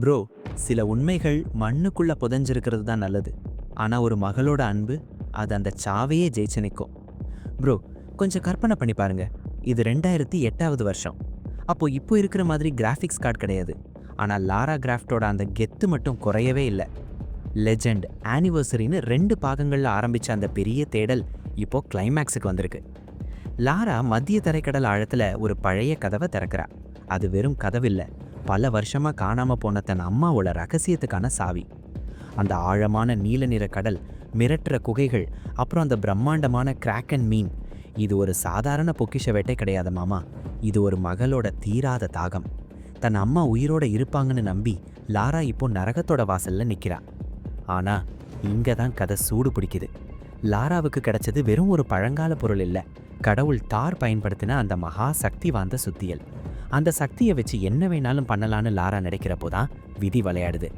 Bro சில உண்மைகள் மண்ணுக்குள்ளே புதஞ்சிருக்கிறது தான் நல்லது. ஆனால் ஒரு மகளோட அன்பு அது அந்த சாவையே ஜெயிச்சு நிற்கும் ப்ரோ கொஞ்சம் கற்பனை பண்ணி பாருங்க. இது ரெண்டாயிரத்தி எட்டாவது வருஷம். அப்போது இப்போ இருக்கிற மாதிரி கிராஃபிக்ஸ் கார்டு கிடையாது. ஆனால் லாரா கிராஃப்டோட அந்த கெத்து மட்டும் குறையவே இல்லை. லெஜெண்ட் ஆனிவர்சரின்னு ரெண்டு பாகங்களில் ஆரம்பித்த அந்த பெரிய தேடல் இப்போ கிளைமேக்ஸுக்கு வந்திருக்கு. லாரா மத்திய தரைக்கடல் ஆழத்தில் ஒரு பழைய கதவை திறக்கிறா. அது வெறும் கதவில்லை. பல வருஷமாக காணாமல் போன தன் அம்மாவோட ரகசியத்துக்கான சாவி. அந்த ஆழமான நீல நிற கடல் மிரட்டுற குகைகள் அப்புறம் அந்த பிரம்மாண்டமான கிராக்கன் மீன். இது ஒரு சாதாரண பொக்கிஷ வேட்டை கிடையாது மாமா. இது ஒரு மகளோட தீராத தாகம். தன் அம்மா உயிரோட இருப்பாங்கன்னு நம்பி லாரா இப்போ நரகத்தோட வாசல்ல நிற்கிறா ஆனால் இங்கே தான் கதை சூடு பிடிக்குது. லாராவுக்கு கிடைச்சது வெறும் ஒரு பழங்கால பொருள் இல்லை. கடவுள் தார் பயன்படுத்தின அந்த மகா சக்தி வாய்ந்த சுத்தியல். அந்த சக்தியை வச்சு என்ன வேணாலும் பண்ணலான்னு லாரா நினைக்கிறப்போ தான் விதி விளையாடுது.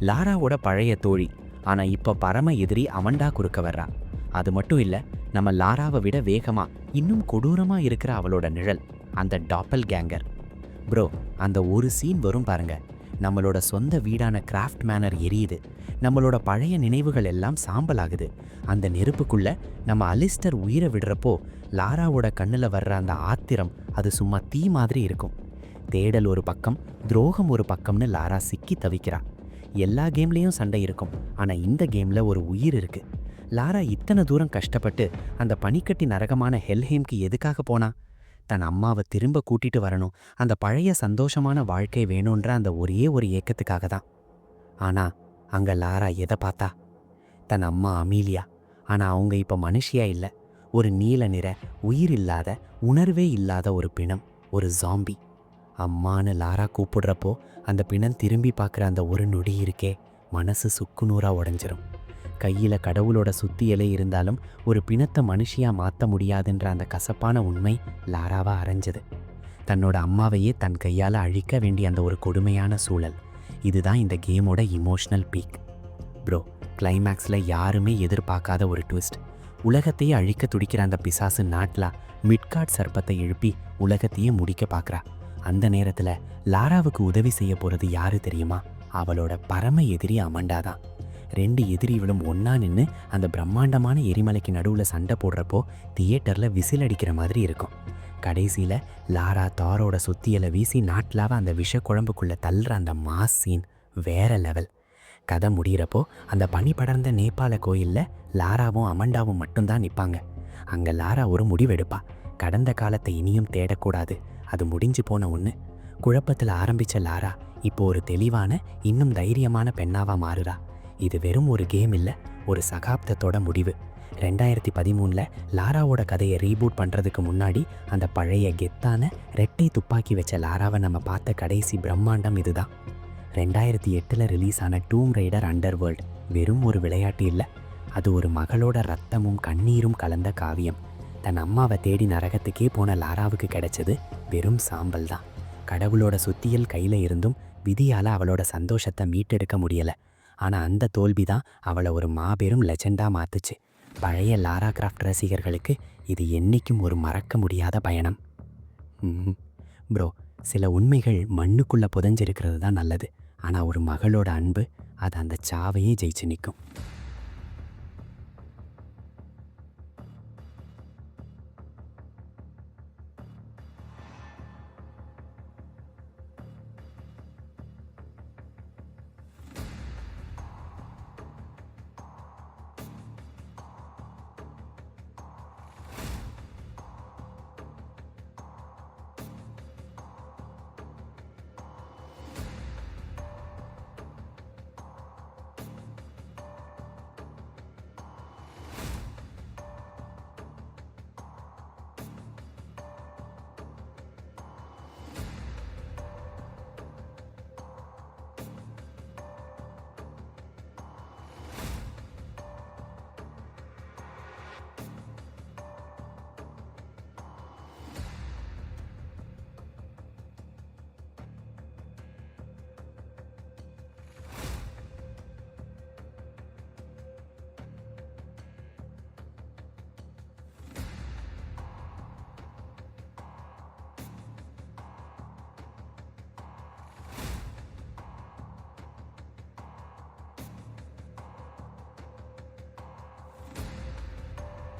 லாராவோட பழைய தோழி ஆனா இப்போ பரம எதிரி அவண்டா குறுக்க வர்றா. அது மட்டும் இல்லை நம்ம லாராவை விட வேகமா இன்னும் கொடூரமா இருக்கிற அவளோட நிழல் அந்த டாப்பல் கேங்கர் ப்ரோ அந்த ஒரு சீன் வரும் பாருங்க. நம்மளோட சொந்த வீடான கிராஃப்ட் மேனர் எரியுது. நம்மளோட பழைய நினைவுகள் எல்லாம் சாம்பலாகுது. அந்த நெருப்புக்குள்ள நம்ம அலிஸ்டர் உயிரை விடுறப்போ லாராவோட கண்ணில் வர்ற அந்த ஆத்திரம் அது சும்மா தீ மாதிரி இருக்கும். தேடல் ஒரு பக்கம் துரோகம் ஒரு பக்கம்னு லாரா சிக்கி தவிக்கிறா. எல்லா கேம்லேயும் சண்டை இருக்கும் ஆனால் இந்த கேமில் ஒரு உயிர் இருக்குது லாரா இத்தனை தூரம் கஷ்டப்பட்டு அந்த பனிக்கட்டி நரகமான ஹெல்ஹேம்க்கு எதுக்காக போனா? தன் அம்மாவை திரும்ப கூட்டிட்டு வரணும் அந்த பழைய சந்தோஷமான வாழ்க்கை வேணுன்ற அந்த ஒரே ஒரு ஏக்கத்துக்காக தான். ஆனா அங்கே லாரா எதை பார்த்தா? தன் அம்மா அமீலியா ஆனால் அவங்க இப்போ மனுஷியா இல்லை. ஒரு நீல நிற உயிர் இல்லாத உணர்வே இல்லாத ஒரு பிணம் ஒரு ஜாம்பி அம்மான்னு லாரா கூப்பிடுறப்போ அந்த பிணம் திரும்பி பார்க்குற அந்த ஒரு நொடி இருக்கே மனசு சுக்குநூறா உடஞ்சிரும். கையில் கடவுளோட சுத்தியலே இருந்தாலும் ஒரு பிணத்தை மனுஷியாக மாற்ற முடியாதுன்ற அந்த கசப்பான உண்மை லாராவாக அரைஞ்சது. தன்னோட அம்மாவையே தன் கையால் அழிக்க வேண்டிய அந்த ஒரு கொடுமையான சூழல். இதுதான் இந்த கேமோட இமோஷனல் பீக் ப்ரோ கிளைமேக்ஸில் யாருமே எதிர்பார்க்காத ஒரு ட்விஸ்ட் உலகத்தையே அழிக்க துடிக்கிற அந்த பிசாசு நாட்லா மிட்காட் சர்ப்பத்தை எழுப்பி உலகத்தையே முடிக்க பார்க்குறா. அந்த நேரத்தில் லாராவுக்கு உதவி செய்ய போகிறது யாரு தெரியுமா? அவளோட பரம எதிரி அமண்டா தான் ரெண்டு எதிரிகளும் ஒன்றா நின்று அந்த பிரம்மாண்டமான எரிமலைக்கு நடுவில் சண்டை போடுறப்போ தியேட்டரில் விசில் அடிக்கிற மாதிரி இருக்கும். கடைசியில் லாரா தாரோட சுத்தியலை வீசி நாட்லாவை அந்த விஷ குழம்புக்குள்ளே தள்ளுற அந்த மாஸ் சீன் வேற லெவல். கதை முடிகிறப்போ அந்த பனி படர்ந்த நேபாள கோயிலில் லாராவும் அமண்டாவும் மட்டும்தான் நிற்பாங்க அங்கே லாரா ஒரு முடிவெடுப்பா. கடந்த காலத்தை இனியும் தேடக்கூடாது. அது முடிஞ்சு போன ஒன்று குழப்பத்தில் ஆரம்பிச்ச லாரா இப்போ ஒரு தெளிவான இன்னும் தைரியமான பெண்ணாவாக மாறுறா. இது வெறும் ஒரு கேம் இல்லை ஒரு சகாப்தத்தோட முடிவு. ரெண்டாயிரத்தி பதிமூணில் லாராவோட கதையை ரீபூட் பண்ணுறதுக்கு முன்னாடி அந்த பழைய கெத்தான ரெட்டை துப்பாக்கி வச்ச லாராவை நம்ம பார்த்த கடைசி பிரம்மாண்டம் இதுதான். ரெண்டாயிரத்தி எட்டில் ரிலீஸ் ஆன டூம் ரைடர் அண்டர் வேர்ல்ட் வெறும் ஒரு விளையாட்டு இல்லை அது ஒரு மகளோட ரத்தமும் கண்ணீரும் கலந்த காவியம். தன் அம்மாவை தேடி நரகத்துக்கே போன லாராவுக்கு கிடைச்சது வெறும் சாம்பல் தான். கடவுளோட சுத்தியல் கையில் இருந்தும் விதியால் அவளோட சந்தோஷத்தை மீட்டெடுக்க முடியலை. ஆனால் அந்த தோல்வி தான் அவளை ஒரு மாபெரும் லெஜெண்டாக மாற்றுச்சு பழைய லாரா கிராஃப்ட் ரசிகர்களுக்கு இது என்றைக்கும் ஒரு மறக்க முடியாத பயணம். ப்ரோ சில உண்மைகள் மண்ணுக்குள்ளே புதஞ்சிருக்கிறது தான் நல்லது. ஆனால் ஒரு மகளோட அன்பு அது அந்த சாவையே ஜெயிச்சு நிற்கும்